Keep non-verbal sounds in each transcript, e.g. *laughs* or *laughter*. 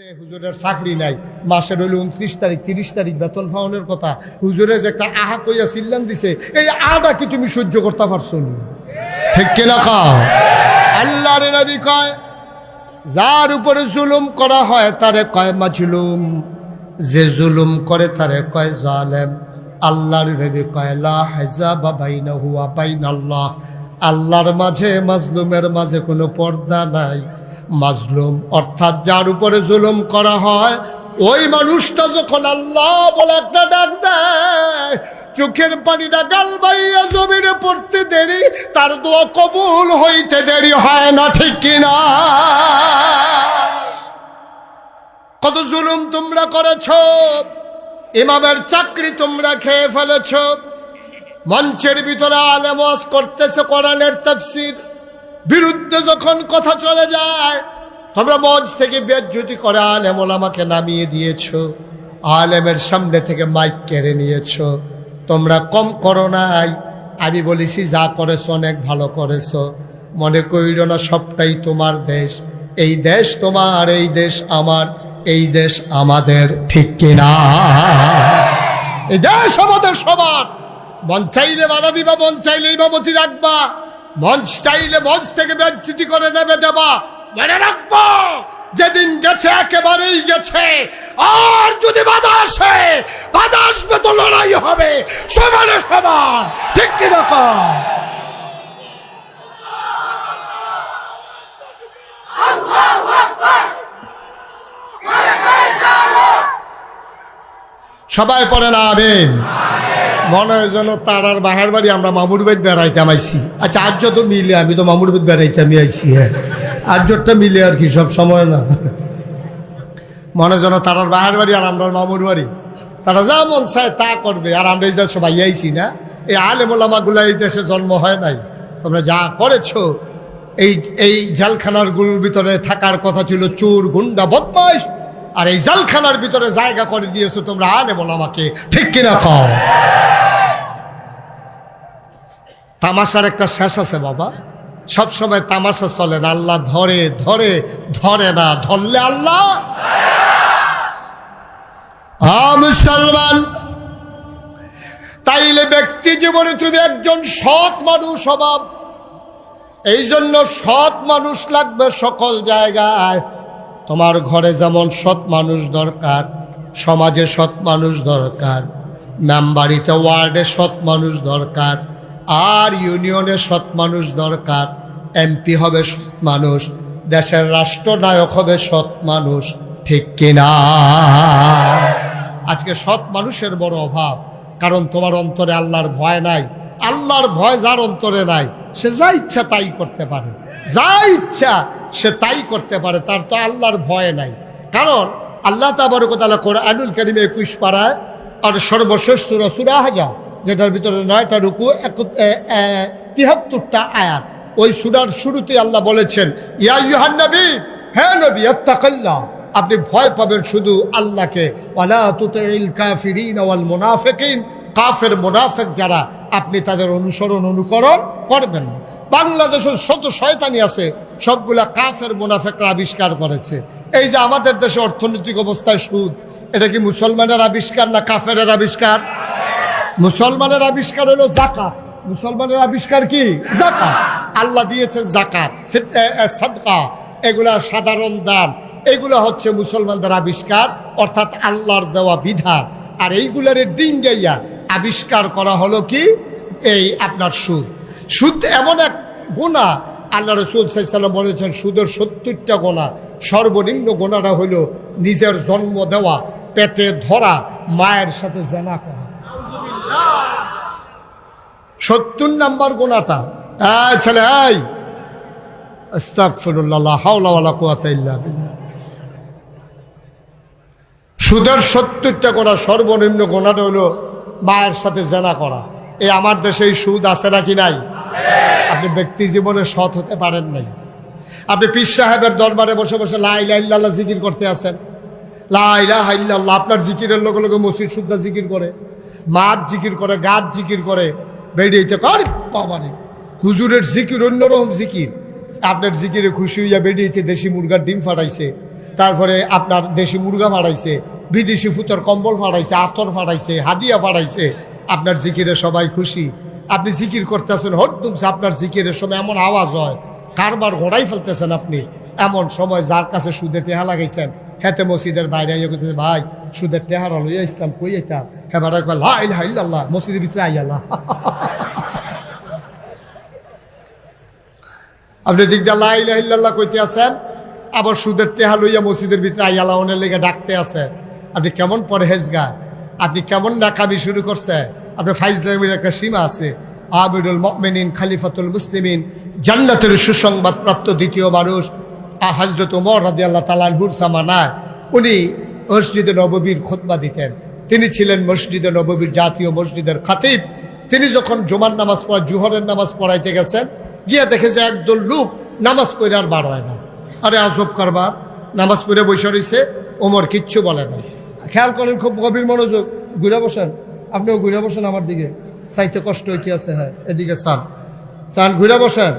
যে হুজুরের চাকরি নাই, মাসের উনত্রিশ তারিখ, তিরিশ তারিখ বেতন কথা, হুজুরে যে একটা আহা কইয়া সিল্লান দিছে, এই কি তুমি সহ্য করতে পারছ? ঠিক কিনা খাও আল্লাহর নবী কয়, যার উপরে জুলুম করা হয় তারে কয় মাজলুম, যে জুলুম করে তারে কয় জালেম। আল্লাহর নবী কয়, লা হাজাবা বাইনাহু ওয়া বাইনাল্লাহ। আল্লাহর মাঝে, মাজলুমের মাঝে কোনো পর্দা নাই। মাজলুম। অর্থাৎ যার উপরে জুলুম করা হয়, ওই মানুষটা যখন আল্লাহ বলে একটা ডাক দেয়, চোখের পানিটা গাল বাইয়া জমিনে পড়তে দেরি, তার দোয়া কবুল হইতে দেরি হয় না, ঠিক কিনা কত জুলুম তোমরা করেছ, ইমামের চাকরি তোমরা খেয়ে ফেলেছ, মঞ্চের ভিতরে আলেমাস করতেছে কোরআনের তাফসির। বিরুদ্ধে যখন কথা চলে যায়, তোমরা মঞ্চ থেকে বেজ্জুতি করে আলেমল আমাকে নামিয়ে দিয়েছ, আলেমের সামনে থেকে মাইক কেড়ে নিয়েছ। তোমরা কম করো নাই। আমি বলেছি, যা করেছ অনেক ভালো করেছ। মনে করিল না, সবটাই তোমার দেশ। এই দেশ তোমার, এই দেশ আমার, এই দেশ আমাদের, ঠিক কিনা এই দেশ আমাদের সবার। মন চাইলে বাধা দিবা, মন চাইলে ইমামতি রাখবা। মঞ্চ চাইলে মঞ্চ থেকে বেঞ্চুতি করে নেবে দেবা। মনে রাখব। যেদিন গেছে একেবারেই গেছে। আর যদি বাধা আসে বাধা আসবে তো লড়াই হবে। সমানে সমান। ঠিক কীরকম সবাই পড়ে না আবেন মনে হয় যেন তার আর বাহার বাড়ি আমরা মামুর বেদ বেড়াইতাম আইছি আচ্ছা আর্য তো মিলে আমি তো মামুর বেদ বেড়াইতামই আইছি হ্যাঁ। আর্যটা মিলে আর কি, সব সময় না। মনে যেন তারার বাহার বাড়ি আর আমরা মামুর বাড়ি। তারা যা মন চায় তা করবে, আর আমরা এই দেশ সবাই আইছি না। এই আলেমোলামাগুলা এই দেশে জন্ম হয় নাই। তোমরা যা করেছ, এই এই জেলখানারগুলোর ভিতরে থাকার কথা ছিল চোর, গুন্ডা, বদমাইশ। আর এই জেলখানার ভিতরে জায়গা করে দিয়েছ তোমরা আলে আলেমোলামাকে ঠিক কিনা খাও তামাশার একটা শেষ আছে বাবা। সব সময় তামাশা চলে না, আল্লাহ ধরে ধরে ধরে না, ধরলে আল্লাহ মুসলমান, তাইলে ব্যক্তি জীবনে তুমি একজন সৎ মানুষ অভাব এই জন্য সৎ মানুষ লাগবে সকল জায়গায়। তোমার ঘরে যেমন সৎ মানুষ দরকার, সমাজে সৎ মানুষ দরকার, মেম্বারিতে, ওয়ার্ডে সৎ মানুষ দরকার। আর ইউনিয়নে সৎ মানুষ দরকার। এমপি হবে সৎ মানুষ, দেশের রাষ্ট্রনায়ক হবে সৎ মানুষ, ঠিক কিনা? আজকে সৎ মানুষের বড় অভাব, কারণ তোমার অন্তরে আল্লাহর ভয় নাই। আল্লাহর ভয় যার অন্তরে নাই, সে যা ইচ্ছা তাই করতে পারে। যা ইচ্ছা সে তাই করতে পারে, তার তো আল্লাহর ভয় নাই। কারণ আল্লাহ তাবারকতালা করে আনুল করিমে একুশ পাড়ায় আর সর্বশেষ সুরা সুরা হাজা যেটার ভিতরে নয়টা রুকু তিহাত্তরটা আয়াত। ওই সুরার শুরুতে আল্লাহ বলেছেন, ইয়া ইউহান নবী হ্যাঁ নবী আত্তাকাল্লাহ আপনি ভয় পাবেন শুধু আল্লাহকে। ওয়ালা কাফের মুনাফিক যারা, আপনি তাদের অনুসরণ, অনুকরণ করবেন বাংলাদেশের শত শয়তানি আছে, সবগুলা কাফের মুনাফেকরা আবিষ্কার করেছে। এই যে আমাদের দেশে অর্থনৈতিক অবস্থায় সুদ, এটা কি মুসলমানের আবিষ্কার না কাফের আবিষ্কার? মুসলমানের আবিষ্কার হলো জাকাত মুসলমানের আবিষ্কার কি? জাকাত আল্লাহ দিয়েছেন জাকাত সাদকা। এগুলা সাধারণ দান। এগুলো হচ্ছে মুসলমানদের আবিষ্কার, অর্থাৎ আল্লাহর দেওয়া বিধান। আর এইগুলার ডিঙ্গাইয়া আবিষ্কার করা হলো কি? এই আপনার সুদ। সুদ এমন এক গোনা আল্লাহ রসুল সাল্লাম বলেছেন, সুদের সত্তরটা গোনা। সর্বনিম্ন গোনাটা হইল নিজের জন্ম দেওয়া, পেটে ধরা, মায়ের সাথে জেনা করা। সত্তর নাম্বার গোনাটা। ছেলে সুদের সত্তরটা গোনা সর্বনিম্ন গোনাটা হলো মায়ের সাথে জেনা করা। এই আমার দেশে এই সুদ আছে নাকি নাই? আপনি ব্যক্তি জীবনে সৎ হতে পারেন নাই। আপনি পীর সাহেবের দরবারে বসে বসে লাইলা জিকির করতে আছেন। লাইলা আপনার জিকিরের লগে লগে মসজিদ শুদ্ধা জিকির করে। মাছ জিকির করে গাছ জিকির করে বেরিয়েছে। কর বাবারে হুজুরের জিকির, অন্যরকম জিকির। আপনার জিকিরে খুশি হইয়া বেরিয়েছে, দেশি মুরগার ডিম ফাটাইছে। তারপরে আপনার দেশি মুরগা ফাড়াইছে বিদেশি ফুতর কম্বল ফাড়াইছে আতর ফাড়াইছে হাদিয়া ফাড়াইছে আপনার জিকিরে সবাই খুশি। আপনি জিকির করতেছেন হরদুমছে আপনার জিকিরের সময় এমন আওয়াজ হয়, কারবার ঘোড়াই ফেলতেছেন আপনি। এমন সময় যার কাছে সুদের টেহা লাগাইছেন হেতে মসজিদের বাইরে আইয়া করতেছে ভাই, সুদের টেহারা লইয়া ইসলাম কই আইতাম হ্যাঁ লাইল্লাহ মসজিদের ভিতরে আইয়াল্লাহ *laughs* আপনি দিক দিয়ে লাইল্লাহ কইতে আছেন, আবার সুদের টেহা লইয়া মসজিদের ভিতরে আইয়াল্লাহ অনের লেগে ডাকতে আছে আপনি কেমন পরহেজগা আপনি কেমন নাকামি শুরু করছে। আপনার ফাইজলামের একটা সীমা আছে। আবিরুল মকমিনিন খালিফাতুল মুসলিমিন, জান্নাতের সুসংবাদ প্রাপ্ত দ্বিতীয় মানুষ হজরত উমর রাদি আল্লাহ সামানায় উনি মসজিদে নববীর খোতবা দিতেন। তিনি ছিলেন মসজিদে নববীর জাতীয় মসজিদের খাতিব। তিনি যখন জুমার নামাজ পড়া, জুহরের নামাজ পড়াইতে গেছেন, গিয়া দেখে যে একদল লোক নামাজ পড়ে আর বার হয় না। আরে আজব কারবার, নামাজ পড়ে বসে রয়েছে ওমর কিচ্ছু বলে না। খেয়াল করেন, খুব গভীর মনোযোগ। ঘুরে বসেন, আপনিও ঘুরে বসেন আমার দিকে। চাইতে কষ্ট হইতে আছে হ্যাঁ এদিকে চান। চান, ঘুরে বসেন।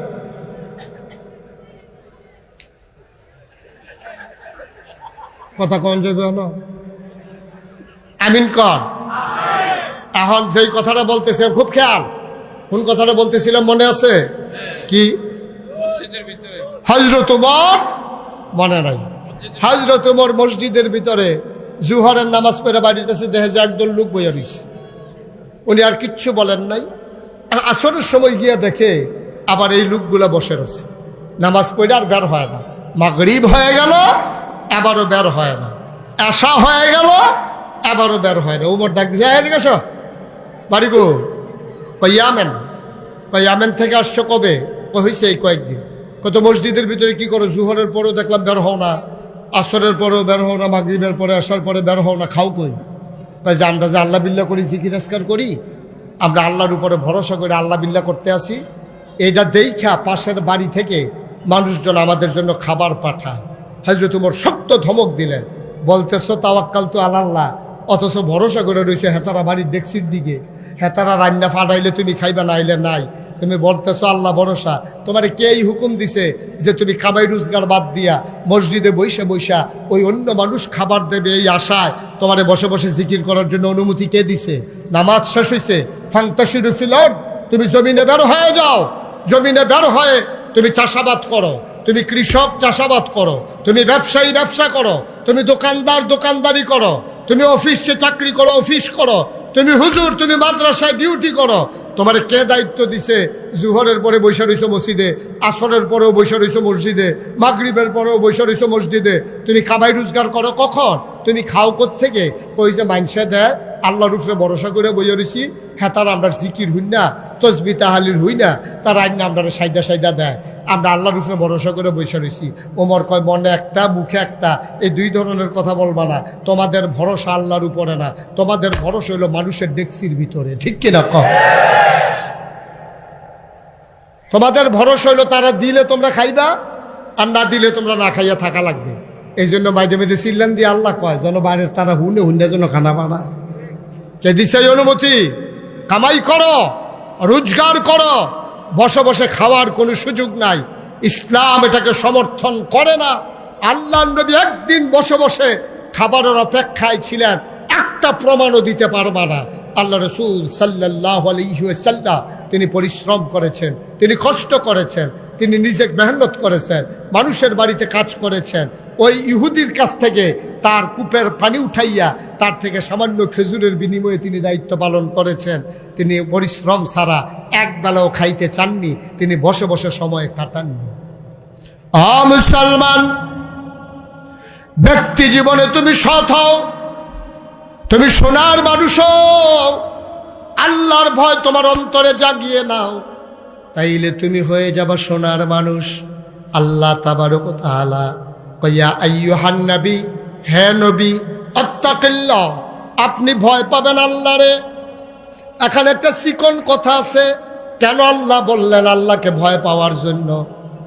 কথা কন যাবে না আমিন কর। এখন যেই কথাটা বলতেছে, খুব খেয়াল। কোন কথাটা বলতেছিলাম মনে আছে? কি? হজরত উমর? মনে নাই। হজরত উমর মসজিদের ভিতরে জুহরের নামাজ পড়ে বাড়িতেছে দেখে যে একদল লোক বইয়া রইছে। উনি আর কিচ্ছু বলেন নাই। আসরের সময় গিয়ে দেখে আবার এই লোকগুলা বসে রয়েছে। নামাজ পড়ে আর বের হয় না। মাগরিব হয়ে গেল। এবারও বের হয় না। আশা হয়ে গেল, এবারও বের হয় না। উমর ডাক এদিকে আসো বাড়ি গো? কয়ামেন কয়ামেন থেকে আসছো কবে? হয়েছে এই কয়েকদিন। কত মসজিদের ভিতরে কি করো? জুহরের পরেও দেখলাম বের হও না। আসরের পরেও বের হও না, মাগরিবের পরে আসার পরে বের হও না, খাও কই? তাই যে আমরা যে আল্লাহ বিল্লা করি, জিকির আসকার করি, আমরা আল্লাহর উপরে ভরসা করে আল্লাহ বিল্লা করতে আসি। এইটা দেইখা পাশের বাড়ি থেকে মানুষজন আমাদের জন্য খাবার পাঠায়। হাজরে তোমার শক্ত ধমক দিলেন। বলতেছো তাওয়াক্কাল তো আল্লাহ অথচ ভরসা করে রয়েছে হেতারা বাড়ির ডেক্সির দিকে। হেতারা রান্না ফাটাইলে তুমি খাইবা নাইলে নাই। তুমি বলতেছো আল্লাহ ভরসা, তোমার কে এই হুকুম দিছে যে তুমি খাবাই রোজগার বাদ দিয়া মসজিদে বৈশা বৈশা ওই অন্য মানুষ খাবার দেবে এই আশায় তোমারে বসে বসে জিকির করার জন্য অনুমতি কে দিছে? নামাজ শেষ হয়েছে ফান্তাসির ফিলট তুমি জমিনে বের হয়ে যাও। জমিনে বের হয়ে তুমি চাষাবাদ করো। তুমি কৃষক, চাষাবাদ করো। তুমি ব্যবসায়ী, ব্যবসা করো। তুমি দোকানদার, দোকানদারি করো। তুমি অফিসে চাকরি করো, অফিস করো। তুমি হুজুর, তুমি মাদ্রাসায় ডিউটি করো। তোমার কে দায়িত্ব দিছে? জুহরের পরে বৈশা রইছো মসজিদে, আসরের পরেও বৈশা রইছো মসজিদে, মাগরিবের পরেও বৈশা রইছো মসজিদে। তুমি খাবাই রোজগার করো কখন? তুমি খাও থেকে ওই যে মাইনসে দেয় আল্লাহর উপরে ভরসা করে বইয়া রইছি। হ্যাঁ তার আমরা জিকির হই না, তসবি তাহালির হই না, তার আইন আমরা সাইদা সাইদা দেয় আমরা আল্লাহর উপরে ভরসা করে বসে রয়েছি ওমর কয়, মনে একটা, মুখে একটা, এই দুই ধরনের কথা বলবা না। তোমাদের ভরসা আল্লাহর উপরে না। তোমাদের ভরসা হইল মানুষের ডেক্সির ভিতরে। ঠিক কিনা কম তোমাদের ভরসা হইল তারা দিলে তোমরা খাইবা, আর না দিলে তোমরা না খাইয়া থাকা লাগবে। এই জন্য মাঝে মাঝে চিল্লান দিয়ে আল্লাহ কয়, যেন বাইরের তারা হুনে হুন্ডে যেন খানা বানায় কে দিছে অনুমতি? কামাই করো, রোজগার করো, বসে বসে খাওয়ার কোনো সুযোগ নাই। ইসলাম এটাকে সমর্থন করে না। আল্লাহ নবী একদিন বসে বসে খাবারের অপেক্ষায় ছিলেন, একটা প্রমাণও দিতে পারবা না। আল্লাহ রসুল সাল্লাহ আলহিসাল্লাহ তিনি পরিশ্রম করেছেন, তিনি কষ্ট করেছেন। তিনি নিজে মেহনত করেছেন, মানুষের বাড়িতে কাজ করেছেন। ওই ইহুদির কাছ থেকে তার কূপের পানি উঠাইয়া তার থেকে সামান্য খেজুরের বিনিময়ে তিনি দায়িত্ব পালন করেছেন। তিনি পরিশ্রম ছাড়া এক বেলাও খাইতে চাননি, তিনি বসে বসে সময় কাটাননি। মুসলমান, ব্যক্তি জীবনে তুমি সৎ হও, তুমি সোনার মানুষ আল্লাহর ভয় তোমার অন্তরে জাগিয়ে নাও। তাইলে তুমি হয়ে যাবা সোনার মানুষ। আল্লাহ তাবারক তাআলা কইয়া আইয়ুহান নবী, হে নবী, আত্তাকিল্লাহ, আপনি ভয় পাবেন আল্লাহরে এখানে একটা চিকন কথা আছে, কেন আল্লাহ বললেন আল্লাহকে ভয় পাওয়ার জন্য?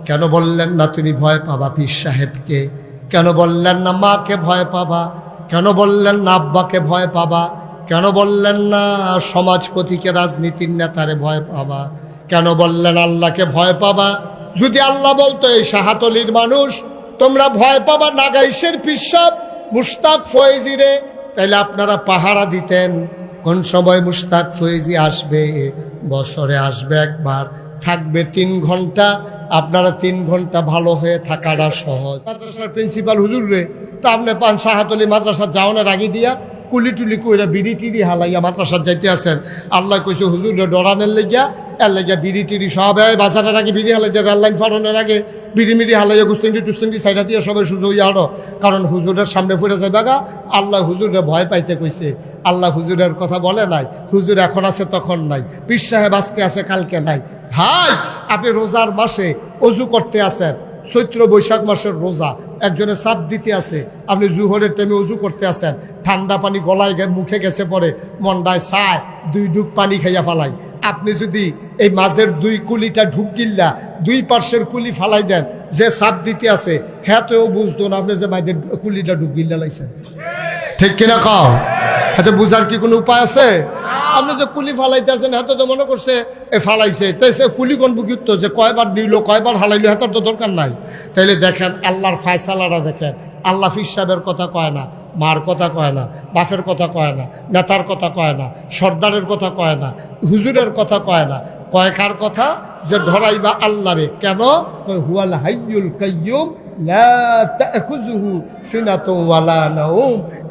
কেন বললেন না তুমি ভয় পাবা পীর সাহেবকে? কেন বললেন না মাকে ভয় পাবা? কেন বললেন না আব্বাকে ভয় পাবা? কেন বললেন না সমাজপতিকে, রাজনীতির নেতারে ভয় পাবা? কেন বললেন আল্লাহকে ভয় পাবা? যদি আল্লাহ বলতো, এই শাহাতলির মানুষ, তোমরা ভয় পাবা নাগাইশের পিসাব মুস্তাক ফয়েজিরে। তাইলে আপনারা পাহারা দিতেন। কোন সময় মুস্তাক ফয়েজি আসবে? বছরে আসবে একবার। থাকবে তিন ঘণ্টা। আপনারা তিন ঘণ্টা ভালো হয়ে থাকাটা সহজ। মাদ্রাসার প্রিন্সিপাল, হুজুর রে, তা আপনি পান সাহাতলি মাদ্রাসার যাওয়ানোর আগে দিয়া। কুলি টুলি কইরা বিড়ি টিড়ি হালাইয়া মাদ্রাসার যাইতে আছেন। আল্লাহ কইছে, হুজুর ডরানের লেগিয়া, এর লেগিয়া বিড়ি টিড়ি সব বাজারের আগে বিড়ি হালাই দিয়ে রেললাইন ফাড়নের আগে বিড়ি মিড়ি হালাইয়া গুস্তিংটি টুস্তিংটি সাইডা দিয়ে সবাই সুযোগ হলো কারণ হুজুরের সামনে ফুটে যাবে গা, আল্লাহ হুজুরে ভয় পাইতে কইছে। আল্লাহ হুজুরের কথা বলে নাই, হুজুর এখন আছে তখন নাই। পীর সাহেব আজকে আছে, কালকে নাই। ভাই, আপনি রোজার মাসে অজু করতে আছেন চৈত্র বৈশাখ মাসের রোজা। একজনে চাপ দিতে আছে, আপনি জুহরের টাইমে উজু করতে আছেন। ঠান্ডা পানি গলায় মুখে গেছে পরে মন্ডায় চায়, দুই ডুব পানি খাইয়া ফালাই। আপনি যদি এই মাঝের দুই কুলিটা ঢুক গিল্লা, দুই পার্শ্বের কুলি ফালাই দেন, যে চাপ দিতে আছে হ্যাঁ তো বুঝতো না আপনি যে মাঝের কুলিটা ডুব গিল্লা লাইছেন। ঠিক কিনা কও? হাতে বুঝার কি কোনো উপায় আছে? আপনি যে কুলি ফালাইতে আছেন হাতে তো মনে করছে এ ফালাইছে। তাই সে কুলি কোন বুকিত যে কয়বার নিল কয়বার হালাইলো হাতের তো দরকার নাই। তাইলে দেখেন, আল্লাহর ফায়সালারা দেখেন, আল্লাহ ফির সাহেবের কথা কয় না, মার কথা কয় না, বাপের কথা কয় না, নেতার কথা কয় না, সর্দারের কথা কয় না, হুজুরের কথা কয় না। কয় কার কথা? যে ধরাইবা আল্লাহরে। কেন? হুয়াল হাইয়ুল কাইয়ুম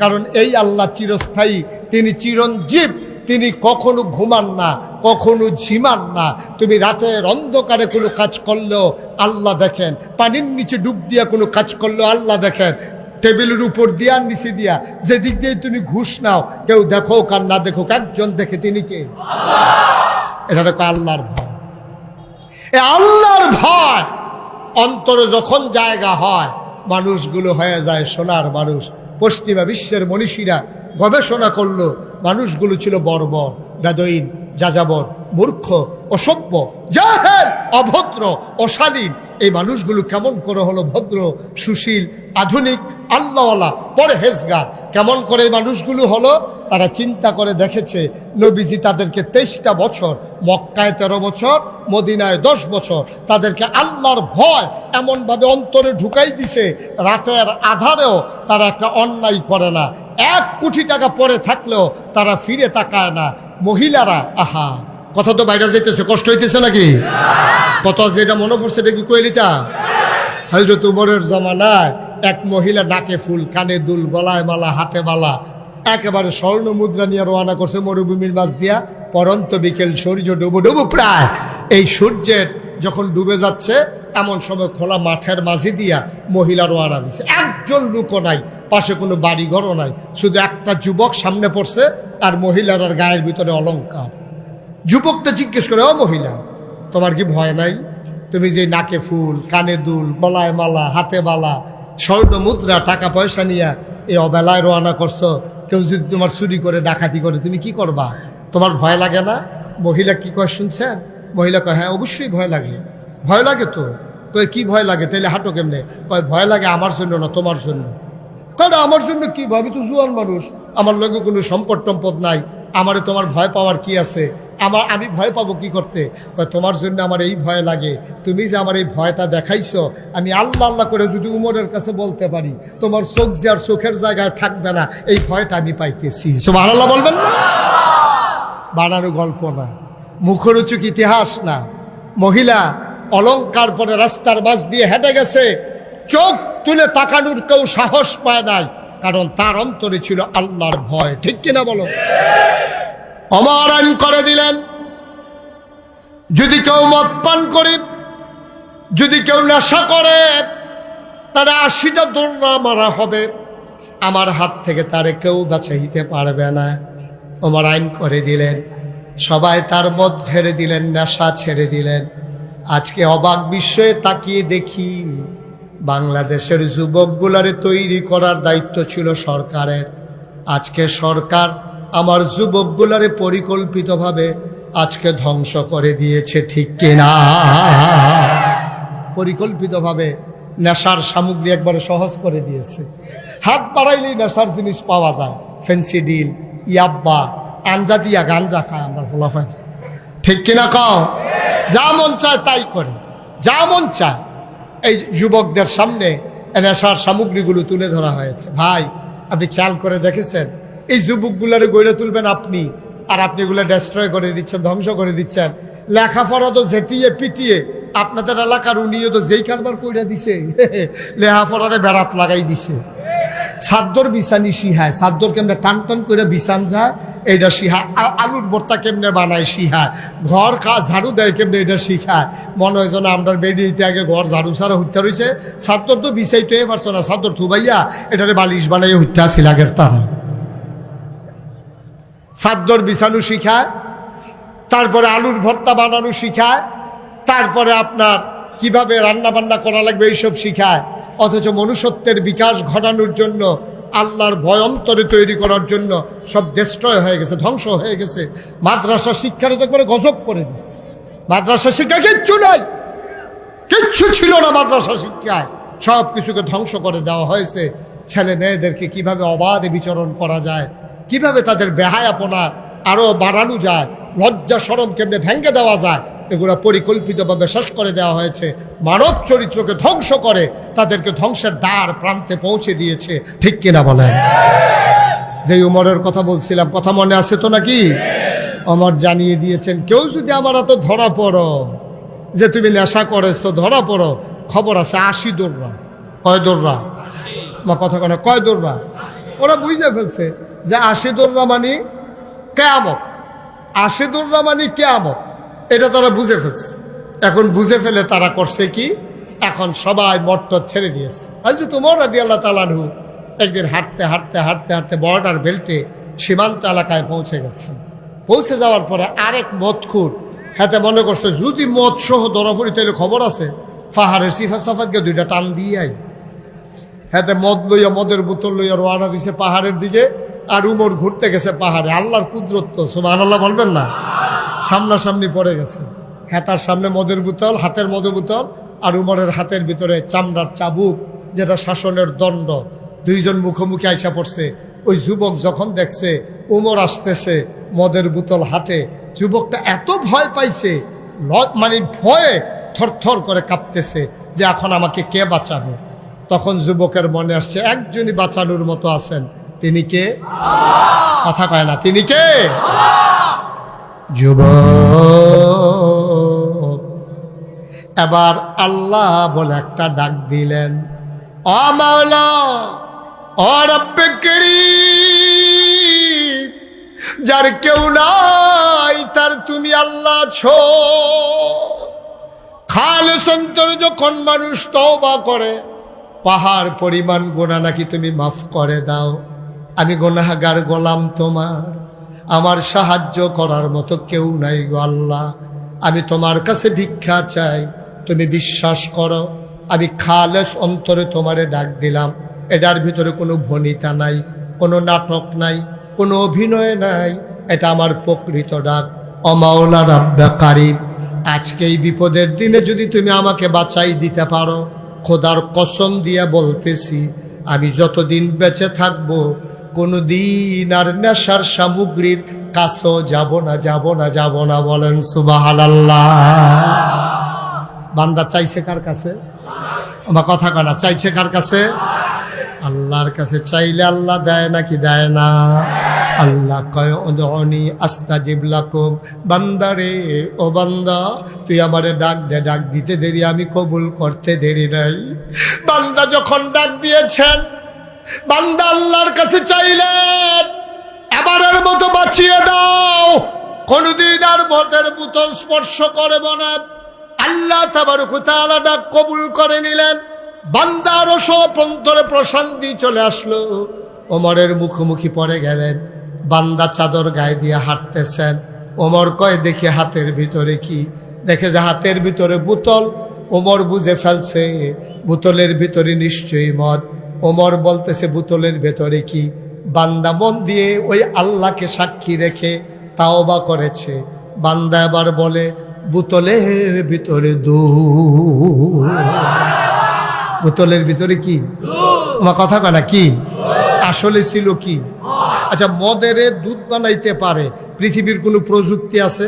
কারণ এই আল্লাহ চিরস্থায়ী, তিনি চিরঞ্জীব। তিনি কখনো ঘুমান না, কখনো ঝিমান না। তুমি রাতের অন্ধকারে কোনো কাজ করলেও আল্লাহ দেখেন। পানির নিচে ডুব দিয়া কোনো কাজ করলেও আল্লাহ দেখেন। টেবিলের উপর দিয়া নিচে দিয়া, যেদিক দিয়ে তুমি ঘুষ নাও, কেউ দেখো কার না দেখো, একজন দেখে তিনি কে? এটা দেখো আল্লাহর ভয়। এ আল্লাহর ভয়! অন্তরে যখন জায়গা হয়, মানুষগুলো হয়ে যায় সোনার মানুষ। পশ্চিমা বিশ্বের মনীষীরা গবেষণা করল, মানুষগুলো ছিল বর্বর, বেদইন, যাযাবর, মূর্খ, অসভ্য, জাহেল, অভদ্র, অশালীন। এই মানুষগুলো কেমন করে হলো ভদ্র, সুশীল, আধুনিক, আল্লাহওয়ালা, পরহেজগার। কেমন করে এই মানুষগুলো হলো? তারা চিন্তা করে দেখেছে, নবীজি তাদেরকে তেইশটা বছর, মক্কায় তেরো বছর, মদিনায় দশ বছর, তাদেরকে আল্লাহর ভয় এমনভাবে অন্তরে ঢুকাই দিছে, রাতের আধারেও তারা একটা অন্যায় করে না। এক কোটি টাকা পরে থাকলেও তারা ফিরে তাকায় না। মহিলারা, আহা, কথা তো বাইরে যেতেছে কষ্ট হইতেছে নাকি? কত যেটা মনে পড়ছে, এটা কি কইলিতা হজরত উমরের জমানায় এক মহিলা নাকে ফুল, কানে দুল, গলায় মালা, হাতে মালা, একেবারে স্বর্ণ মুদ্রা নিয়ে রওনা করছে মরুভূমির মাছ দিয়া। পরন্ত বিকেল সূর্য ডুবো ডুবো প্রায়। এই সূর্যের যখন ডুবে যাচ্ছে, এমন সময় খোলা মাঠের মাঝে দিয়া মহিলা রওনা দিছে। একজন লোকও নাই, পাশে কোনো বাড়িঘরও নাই। শুধু একটা যুবক সামনে পড়ছে, আর মহিলার আর গায়ের ভিতরে অলঙ্কার। যুবকটা জিজ্ঞেস করে, ও মহিলা, তোমার কি ভয় নাই? তুমি যে নাকে ফুল, কানে দুল, গলায় মালা, হাতে বালা, স্বর্ণ মুদ্রা, টাকা পয়সা নিয়ে এই অবেলায় রওনা করছ, কেউ যদি তোমার চুরি করে, ডাকাতি করে, তুমি কি করবা? তোমার ভয় লাগে না? মহিলা কি কয় শুনছেন? মহিলা কয় হ্যাঁ অবশ্যই ভয় লাগে। ভয় লাগে তো? কয়, কি ভয় লাগে? তাইলে হাঁটো কেমনে? কয়, ভয় লাগে আমার জন্য না, তোমার জন্য। কারণ আমার জন্য কি? ভাবি তো জুয়ান মানুষ। আমার লগে কোনো সম্পদ টম্পদ নাই। আমারে তোমার ভয় পাওয়ার কি আছে? আমার আমি ভয় পাবো কি করতে? তোমার জন্য আমার এই ভয় লাগে। তুমি যে আমার এই ভয়টা দেখাইছো, আমি আল্লাহ আল্লাহ করে যদি উমরের কাছে বলতে পারি, তোমার চোখ যে আর চোখের জায়গায় থাকবে না, এই ভয়টা আমি পাইতেছি। সব আল্লাহ বলবেন না? বানানো গল্প না। মুখরোচক ইতিহাস না। মহিলা অলংকার পরে রাস্তার মাঝ দিয়ে হেঁটে গেছে। চোখ তুলে তাকানোর কেউ সাহস পায় নাই, কারণ তার অন্তরে ছিল আল্লাহর ভয়। ঠিক কিনা বলো? অমর করে দিলেন। যদি কেউ মদ পান করে, যদি কেউ নেশা করে, তারা আশিটা দৌড়া মারা হবে। আমার হাত থেকে তারে কেউ বাঁচাইতে পারবে না। ওমর আইন করে দিলেন। সবাই তার মদ ছেড়ে দিলেন, নেশা ছেড়ে দিলেন। আজকে অবাক বিশ্বে তাকিয়ে দেখি, বাংলাদেশের যুবকগুলারে তৈরি করার দায়িত্ব ছিল সরকারের। আজকে সরকার আমার যুবকগুলারে পরিকল্পিতভাবে আজকে ধ্বংস করে দিয়েছে, ঠিক কিনা? পরিকল্পিতভাবে নেশার সামগ্রী একবারে সহজ করে দিয়েছে। হাত বাড়াইলেই নেশার জিনিস পাওয়া যায় ফেন্সিডিল ইয়াব্বা। আঞ্জা দিয়া গাঞ্জা খায় আমরা ফলাফাই ঠিক কিনা কও? যা মন চায় তাই করে। যা মন চায়। এই যুবকদের সামনে নেশার সামগ্রীগুলো তুলে ধরা হয়েছে। ভাই, আপনি খেয়াল করে দেখেছেন? এই যুবকগুলারে গড়ে তুলবেন আপনি। আর আপনি এগুলো ডেস্ট্রয় করে দিচ্ছেন, ধ্বংস করে দিচ্ছেন। লেখাপড়া তো ঝেটিয়ে পিটিয়ে আপনাদের এলাকার উনিও তো যেই কারবার কইরা দিছে, *laughs* লেখাপড়ারে বেড়াত লাগাই দিছে। সাদ্দর বিছানি শিহায়। সাদ্দর কেমনে টান টান করে বিছান যায় এইটা আ- আলুর ভর্তা কেমনে বানায় শিহায়। ঘর কাজ ঝাড়ু দেয় কেমনে এটা শিখায়। মনে হয় যেন আমরা বেরিয়ে আগে ঘর ঝাড়ু ছাড়া হত্যা রয়েছে সাদ্দর তো বিছাইতে পারছ না। সাদ্দর থুবাইয়া এটারে বালিশ বানাই হত্যা আছিল আগের তারা। সাদ্দর বিছানু শিখায়, তারপরে আলুর ভর্তা বানানো শিখায়, তারপরে আপনার কীভাবে রান্না বান্না করা লাগবে এইসব শিখায়। অথচ মনুষ্যত্বের বিকাশ ঘটানোর জন্য, আল্লাহর ভয় অন্তরে তৈরি করার জন্য সব ডেস্ট্রয় হয়ে গেছে, ধ্বংস হয়ে গেছে। মাদ্রাসা শিক্ষার তো করে গজব করে দিচ্ছে। মাদ্রাসা শিক্ষা কিচ্ছু নাই। কিচ্ছু ছিল না মাদ্রাসা শিক্ষায়। সব কিছুকে ধ্বংস করে দেওয়া হয়েছে। ছেলে মেয়েদেরকে কীভাবে অবাধে বিচরণ করা যায়, কীভাবে তাদের বেহায়াপনা আরও বাড়ানো যায় লজ্জা সরম কেমনে ভেঙে দেওয়া যায়, এগুলো পরিকল্পিতভাবে শেষ করে দেওয়া হয়েছে। মানব চরিত্রকে ধ্বংস করে তাদেরকে ধ্বংসের দ্বার প্রান্তে পৌঁছে দিয়েছে। ঠিক কিনা বলেন? যে উমরের কথা বলছিলাম, কথা মনে আছে তো নাকি? অমর জানিয়ে দিয়েছেন, কেউ যদি আমার এত ধরা পড়ো, যে তুমি নেশা করেছ, ধরা পড়ো, খবর আছে, আশি দৌড়রা কয় দৌড়রা আমার কথা কেন কয় দৌড়রা ওরা বুঝে ফেলছে যে আশি দৌড়রা মানে কেয়ামত। আশি দৌড়রা মানে কেয়ামত। এটা তারা বুঝে ফেলছে। এখন বুঝে ফেলে তারা করছে কি? এখন সবাই মট্টর ছেড়ে দিয়েছে। আজ তোমার রাদি আল্লাহ তালানহু একদিন হাঁটতে হাঁটতে হাঁটতে হাঁটতে বর্ডার বেল্টে সীমান্ত এলাকায় পৌঁছে গেছেন। পৌঁছে যাওয়ার পরে আরেক মদখুর, হাতে মনে করছে, যদি মদ সহ দরাফরি তাহলে খবর আছে, পাহাড়ের সিফা সাফাতকে দুইটা টান দিয়ে আই হাতে মদ লইয়া, মদের বোতল লইয়া রোয়ানা দিছে পাহাড়ের দিকে। আর উমর ঘুরতে গেছে পাহাড়ে। আল্লাহর কুদরত্ব সুবাহ আল্লাহ বলবেন না? সামনাসামনি পড়ে গেছে। হেতার সামনে মদের বোতল, হাতের মদের বোতল, আর উমরের হাতের ভিতরে চামড়ার চাবুক, যেটা শাসনের দণ্ড। দুইজন মুখোমুখি আইসা পড়ছে। ওই যুবক যখন দেখছে, উমর আসতেছে মদের বোতল হাতে। যুবকটা এত ভয় পাইছে মানে ভয়ে থরথর করে কাঁপতেছে যে এখন আমাকে কে বাঁচাবে? তখন যুবকের মনে আসছে, একজনই বাঁচানোর মতো আছেন। তিনি কে? কথা কয় না। তিনি কে? যুবক। এবার আল্লাহ বলে একটা ডাক দিলেন যার কেউ নাই, তার তুমি আল্লাহ ছো খালে সন্তর যখন মানুষ তওবা করে, পাহাড় পরিমাণ গোনা নাকি তুমি মাফ করে দাও। আমি গোনাহাগার গোলাম তোমার। আমার সাহায্য করার মতো কেউ নাই গো আল্লাহ। আমি তোমার কাছে ভিক্ষা চাই, তুমি বিশ্বাস করো। আমি খালেস অন্তরে তোমারে ডাক দিলাম। এটার ভিতরে কোনো ভনিতা নাই, কোনো নাটক নাই, কোনো অভিনয় নাই। এটা আমার প্রকৃত ডাক। অমাওলা রাব্বা কারিম, আজকে এই বিপদের দিনে যদি তুমি আমাকে বাঁচাই দিতে পারো, খোদার কসম দিয়ে বলতেছি, আমি যতদিন বেঁচে থাকব কোনো দিন আর নেশার সামগ্রীর কাছেও যাব না যাব না যাব না বলেন সুবাহান বান্দা চাইছে কার কাছে? আমার কথা কনা চাইছে কার কাছে? আল্লাহর কাছে। চাইলে আল্লাহ দেয় নাকি দেয় না? আল্লাহ কয় অনি আস্তা জিবলাকুম বান্দারে ও বান্দা, তুই আমারে ডাক দে, ডাক দিতে দেরি, আমি কবুল করতে দেরি নাই। বান্দা যখন ডাক দিয়েছেন বান্দা আল্লাহর কাছে চাইলেন, এবারের মতো বাঁচিয়ে দাও। কোনদিন আর মদের বোতল স্পর্শ করে মনে। আল্লাহ কবুল করে নিলেন। বান্দার সপন্তরে প্রশান্তি চলে আসলো। ওমরের মুখোমুখি পড়ে গেলেন। বান্দা চাদর গায়ে দিয়ে হাঁটতেছেন। ওমর কয়, দেখে হাতের ভিতরে কি? দেখে যে হাতের ভিতরে বোতল। ওমর বুঝে ফেলছে, বোতলের ভিতরে নিশ্চয়ই মদ। ওমর বলতেছে বোতলের ভেতরে কি বান্দা মন দিয়ে ওই আল্লাহকে সাক্ষী রেখে তাও বা করেছে? বান্দা এবার বলে বোতলের ভিতরে দু বোতলের ভিতরে কি? আমার কথা কয় না কি? আসলে ছিল কি? আচ্ছা মদের দুধ বানাইতে পারে পৃথিবীর কোনো প্রযুক্তি আছে?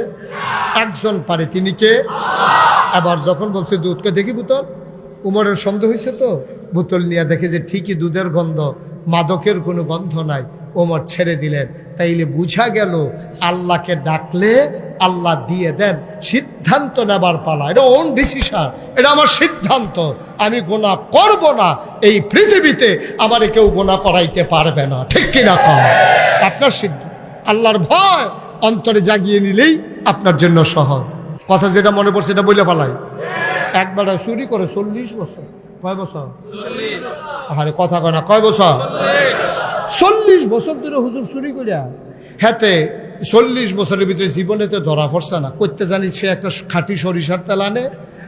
একজন পারে তিনি কে? আবার যখন বলছে দুধকে দেখি বোতল? উমরের সন্দেহ হয়েছে তো? বোতল নিয়ে দেখে যে ঠিকই দুধের গন্ধ, মাদকের কোনো গন্ধ নাই। ওমর ছেড়ে দিলেন। তাইলে বুঝা গেল, আল্লাহকে ডাকলে আল্লাহ দিয়ে দেন, সিদ্ধান্ত নেবার পালা। এটা ওন ডিসিশন এটা আমার সিদ্ধান্ত। আমি গোনা করব না। এই পৃথিবীতে আমারে কেউ গোনা করাইতে পারবে না। ঠিক কিনা কম আপনার সিদ্ধান্ত আল্লাহর ভয় অন্তরে জাগিয়ে নিলেই আপনার জন্য সহজ। কথা যেটা মনে পড়ছে, এটা বলে ফেলাই। একবার চুরি করে চল্লিশ বছর। কয় বছর? আরে কথা কয় না, কয় বছর? চল্লিশ বছর ধরে হুজুর চুরি করিয়া হেতে চল্লিশ বছরের ভিতরে জীবনে তো ধরা পড়ছে না। করতে জানি সে একটা খাঁটি সরিষার তেল আনে,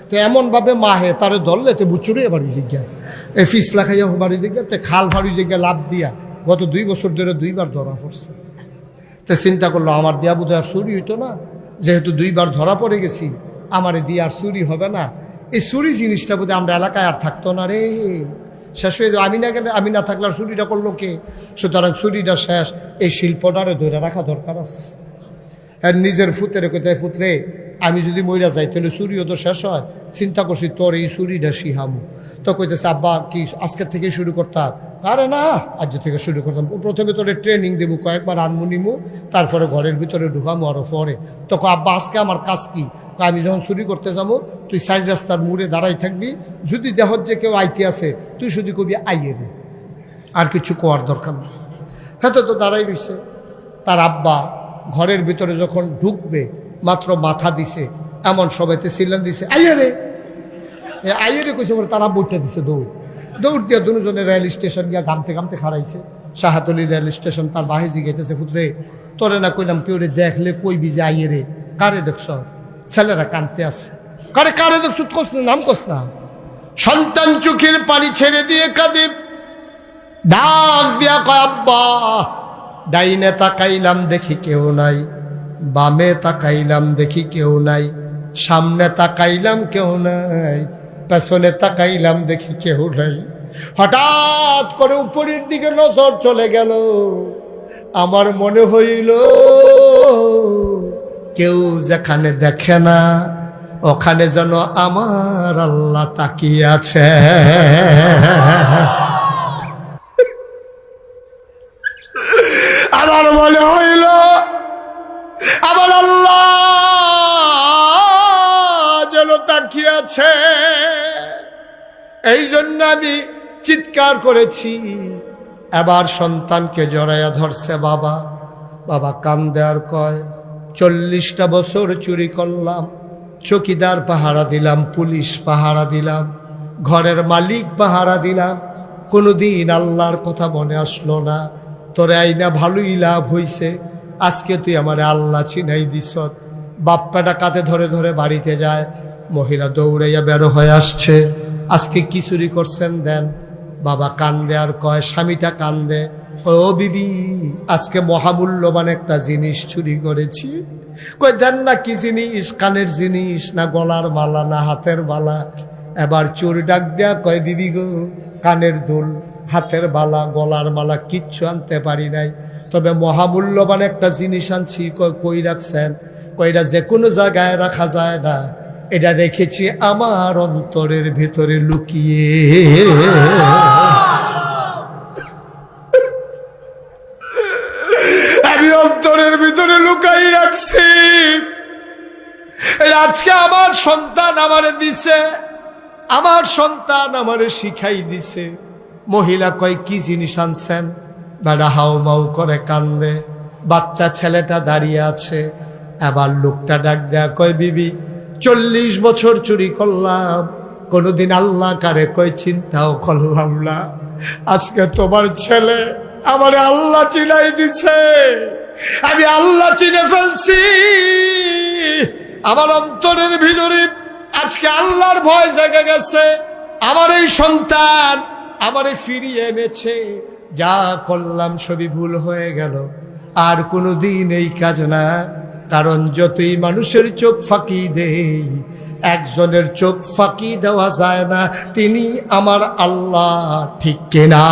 তো এমনভাবে মাহে, তারে ধরলে তো বুচুরে বাড়ি জিজ্ঞা এ ফিসলা খাইয়া বাড়ি জিজ্ঞা তে খাল ফাড়ি জিজ্ঞা লাভ দিয়া গত দুই বছর ধরে দুইবার ধরা পড়ছে। তো চিন্তা করল, আমার দিয়া বোধ আর চুরি হইতো না, যেহেতু দুইবার ধরা পড়ে গেছি, আমারে দিয়ে আর চুরি হবে না। এই চুরি জিনিসটা বোধ আমরা এলাকায় আর থাকতো না রে। শেষ হয়ে যাবে আমি না গেলে আমি না থাকলে আর চুরিটা করল কে? সুতরাং চুরিটা শেষ, এই শিল্পটারে ধরে রাখা দরকার আছে। আর নিজের ফুতেরে কোথায় ফুতরে, আমি যদি মইরা যাই, তাহলে চুরিও তো শেষ হয়। চিন্তা করছি তোর এই চুরিটা শিহামু তো কইতেছে, আব্বা, কি আজকে থেকে শুরু করতাম আরে না, আজ থেকে শুরু করতাম। প্রথমে তোরে ট্রেনিং দেবো, কয়েকবার আনমু নিমু, তারপরে ঘরের ভিতরে ঢুকামু আরও পরে। তখন, আব্বা, আজকে আমার কাজ কি? আমি যখন চুরি করতে যাব, তুই সাইড রাস্তার মুড়ে দাঁড়াই থাকবি। যদি দেহ যে কেউ আইতে আসে, তুই শুধু কবি, আইয়ে আর কিছু কোয়ার দরকার নেই। হ্যাঁ তো দাঁড়াই রইছে। তার আব্বা ঘরের ভিতরে যখন ঢুকবে, মাত্র মাথা দিছে, এমন সবাইতে সিলেন দিছে, আইয়ে রে এ আইয়ে রে কইছে বলে তারা বইটা দিছে, দৌড়। দৌড় দিয়ে দুজনে রেল স্টেশন গিয়া গামতে গামতে খাড়াইছে। শাহাতলি রেল স্টেশন তার বাহে জিগাইতেছে ফুটরে তোরে না কইলাম কেউ রে দেখলে কইবি যে আইয়ে রে কারে দেখছ? ছেলেরা কানতে আছে। কারে কারে দেখছ? কস না, নাম কস না। সন্তান চোখের পানি ছেড়ে দিয়ে কাঁদে। ডাক দিয়া কয়, আব্বা, ডাইনে তাকাইলাম দেখি কেউ নাই, বামে তাকাইলাম দেখি কেউ নাই, সামনে তাকাইলাম কেউ নাই। পেছনে তাকাইলাম দেখি কেউ নাই। হঠাৎ করে উপরের দিকে নজর চলে গেল। আমার মনে হইল, কেউ যেখানে দেখে না, ওখানে যেন আমার আল্লাহ তাকিয়ে আছে। আমি চিৎকার করেছি। এবার সন্তানকে জড়াইয়া ধরছে বাবা। বাবা কান আর কয়, চল্লিশটা বছর চুরি করলাম, চকিদার পাহারা দিলাম, পুলিশ পাহারা দিলাম, ঘরের মালিক পাহারা দিলাম। কোনোদিন আল্লাহর কথা মনে আসলো না। তোরে আইনা ভালোই লাভ হইছে। আজকে তুই আমার আল্লাহ চিনাই দিস। বাপ্পাটা কাতে ধরে ধরে বাড়িতে যায়। মহিলা দৌড়াইয়া বেরো হয়ে আসছে। আজকে কি চুরি করছেন দেন? বাবা কান্দে আর কয় স্বামীটা কান্দে। কয়, ও বিবি আজকে মহামূল্যবান একটা জিনিস চুরি করেছি। কই দেন না কি জিনিস? কানের জিনিস না গলার মালা না হাতের বালা এবার চোর ডাক দেয়া কয় বিবি গো কানের দুল হাতের বালা গলার মালা কিচ্ছু আনতে পারি নাই। তবে মহামূল্যবান একটা জিনিস আনছি। কই কই রাখছেন? কইটা যে কোনো জায়গায় রাখা যায় না। এটা রেখেছি আমার অন্তরের ভেতরে লুকিয়ে। আমি অন্তরের ভিতরে লুকাই রাখছি। আজকে আমার সন্তান আমারে দিছে। আমার সন্তান আমারে শিখাই দিছে। মহিলা কয়, কি জিনিস আনছেন? বেড়া হাও মাউ করে কান্দে। বাচ্চা ছেলেটা দাঁড়িয়ে আছে। এবার লোকটা ডাক দেয়া কয়, বিবি চল্লিশ বছর চুরি করলাম। কোনোদিন আল্লাহ কারে কয় চিন্তাও করলাম না। আজকে তোমার ছেলে আমার আল্লাহ চিনাই দিছে। আমি আল্লাহ চিনে ফেলছি। আমার অন্তরের ভিতরে আজকে আল্লাহর ভয় জেগে গেছে। আমার এই সন্তান আমারে ফিরিয়ে এনেছে। যা করলাম সবই ভুল হয়ে গেল। আর কোনোদিন এই কাজ না কারণ যতই মানুষের চোখ ফাঁকি দেই, একজনের চোখ ফাঁকি দেওয়া যায় না, তিনি আমার আল্লাহ, ঠিক কিনা?